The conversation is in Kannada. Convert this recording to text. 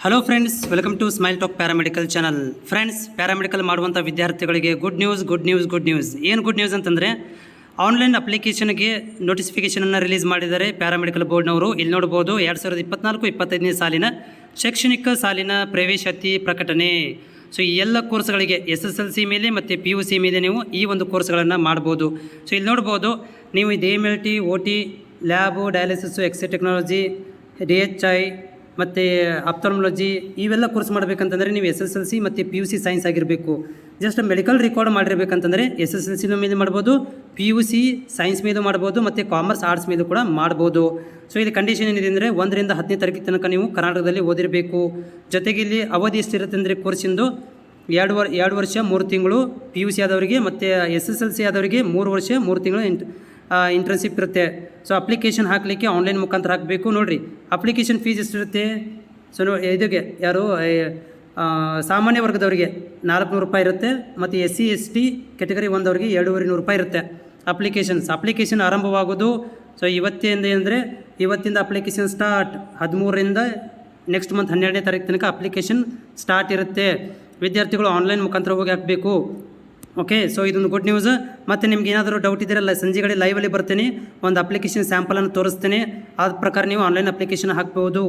Hello friends welcome to Smile Talk paramedical channel friends paramedical ಮಾಡುವಂಥ ವಿದ್ಯಾರ್ಥಿಗಳಿಗೆ good news good news good news ಏನು ಗುಡ್ ನ್ಯೂಸ್ ಅಂತಂದರೆ ಆನ್ಲೈನ್ ಅಪ್ಲಿಕೇಶನ್ಗೆ ನೋಟಿಫಿಕೇಷನನ್ನು ರಿಲೀಸ್ ಮಾಡಿದ್ದಾರೆ ಪ್ಯಾರಾಮೆಡಿಕಲ್ ಬೋರ್ಡ್ನವರು ಇಲ್ಲಿ ನೋಡ್ಬೋದು, ಎರಡು ಸಾವಿರದ ಇಪ್ಪತ್ನಾಲ್ಕು, ಇಪ್ಪತ್ತೈದನೇ ಸಾಲಿನ ಶೈಕ್ಷಣಿಕ ಸಾಲಿನ ಪ್ರವೇಶಾತಿ ಪ್ರಕಟಣೆ. ಸೊ ಈ ಎಲ್ಲ ಕೋರ್ಸ್ಗಳಿಗೆ ಎಸ್ ಎಸ್ ಎಲ್ ಸಿ ಮೇಲೆ ಮತ್ತು ಪಿ ಯು ಸಿ ಮೇಲೆ ನೀವು ಈ ಒಂದು ಕೋರ್ಸ್ಗಳನ್ನು ಮಾಡ್ಬೋದು. ಸೊ ಇಲ್ಲಿ ನೋಡ್ಬೋದು, ನೀವು D M L T O T lab dialysis ಎಕ್ಸೆ technology D H I ಮತ್ತು ಅಪ್ಥಾಲ್ಮಾಲಜಿ ಇವೆಲ್ಲ ಕೋರ್ಸ್ ಮಾಡಬೇಕಂತಂದರೆ ನೀವು ಎಸ್ ಎಸ್ ಎಲ್ ಸಿ ಮತ್ತು ಪಿ ಯು ಸಿ ಸೈನ್ಸ್ ಆಗಿರಬೇಕು. ಜಸ್ಟ್ ಮೆಡಿಕಲ್ ರೆಕಾರ್ಡ್ ಮಾಡಿರಬೇಕಂತಂದರೆ ಎಸ್ ಎಸ್ ಎಲ್ ಸಿನ ಮೇಲೆ ಮಾಡ್ಬೋದು ಪಿ ಯು ಸಿ ಸೈನ್ಸ್ ಮೇಲೂ ಮಾಡ್ಬೋದು, ಮತ್ತು ಕಾಮರ್ಸ್ ಆರ್ಟ್ಸ್ ಮೇಲೂ ಕೂಡ ಮಾಡ್ಬೋದು. ಸೊ ಇಲ್ಲಿ ಕಂಡೀಷನ್ ಏನಿದೆ ಅಂದರೆ ಒಂದರಿಂದ ಹತ್ತನೇ ತರಗತಿ ತನಕ ನೀವು ಕರ್ನಾಟಕದಲ್ಲಿ ಓದಿರಬೇಕು. ಜೊತೆಗೆ ಇಲ್ಲಿ ಅವಧಿ ಎಷ್ಟಿರುತ್ತೆ ಅಂದರೆ ಕೋರ್ಸಿಂದು ಎರಡು ವರ್, ಎರಡು ವರ್ಷ, ಮೂರು ತಿಂಗಳು ಪಿ ಯು ಸಿ ಆದವರಿಗೆ ಮತ್ತು ಎಸ್ ಎಸ್ ಎಲ್ ಸಿ ಆದವರಿಗೆ ಮೂರು ವರ್ಷ, ಮೂರು ತಿಂಗಳು ಇಂಟ್ ಇಂಟರ್ನ್ಶಿಪ್ ಇರುತ್ತೆ. ಸೊ ಅಪ್ಲಿಕೇಶನ್ ಹಾಕಲಿಕ್ಕೆ ಆನ್ಲೈನ್ ಮುಖಾಂತರ ಹಾಕಬೇಕು. ನೋಡಿರಿ ಅಪ್ಲಿಕೇಶನ್ ಫೀಸ್ ಎಷ್ಟಿರುತ್ತೆ ಸೊ ನೋ ಇದಕ್ಕೆ ಯಾರು? ಸಾಮಾನ್ಯ ವರ್ಗದವರಿಗೆ ನಾಲ್ಕುನೂರು ರೂಪಾಯಿ ಇರುತ್ತೆ. ಮತ್ತು S C S T category ಒಂದವರಿಗೆ ಎರಡೂವರೆ ನೂರು ರೂಪಾಯಿ ಇರುತ್ತೆ ಅಪ್ಲಿಕೇಶನ್ಸ್ ಅಪ್ಲಿಕೇಶನ್ ಆರಂಭವಾಗೋದು ಸೊ ಇವತ್ತಿಂದ ಅಂದರೆ ಇವತ್ತಿಂದ ಅಪ್ಲಿಕೇಶನ್ ಸ್ಟಾರ್ಟ್ ಹದಿಮೂರರಿಂದ ನೆಕ್ಸ್ಟ್ ಮಂತ್ ಹನ್ನೆರಡನೇ ತಾರೀಕು ತನಕ ಅಪ್ಲಿಕೇಶನ್ ಸ್ಟಾರ್ಟ್ ಇರುತ್ತೆ. ವಿದ್ಯಾರ್ಥಿಗಳು ಆನ್ಲೈನ್ ಮುಖಾಂತರ ಹೋಗಿ ಹಾಕಬೇಕು. ಓಕೆ ಸೊ ಇದೊಂದು ಗುಡ್ ನ್ಯೂಸ್ ಮತ್ತು ನಿಮ್ಗೆ ಏನಾದರೂ ಡೌಟ್ ಇದ್ದರೆ ಸಂಜೆಗಳಿ ಲೈವಲ್ಲಿ ಬರ್ತೀನಿ. ಒಂದು ಅಪ್ಲಿಕೇಶನ್ ಸ್ಯಾಂಪಲನ್ನು ತೋರಿಸ್ತೇನೆ. ಆದ ಪ್ರಕಾರ ನೀವು ಆನ್ಲೈನ್ ಅಪ್ಲಿಕೇಶನ್ ಹಾಕ್ಬೋದು.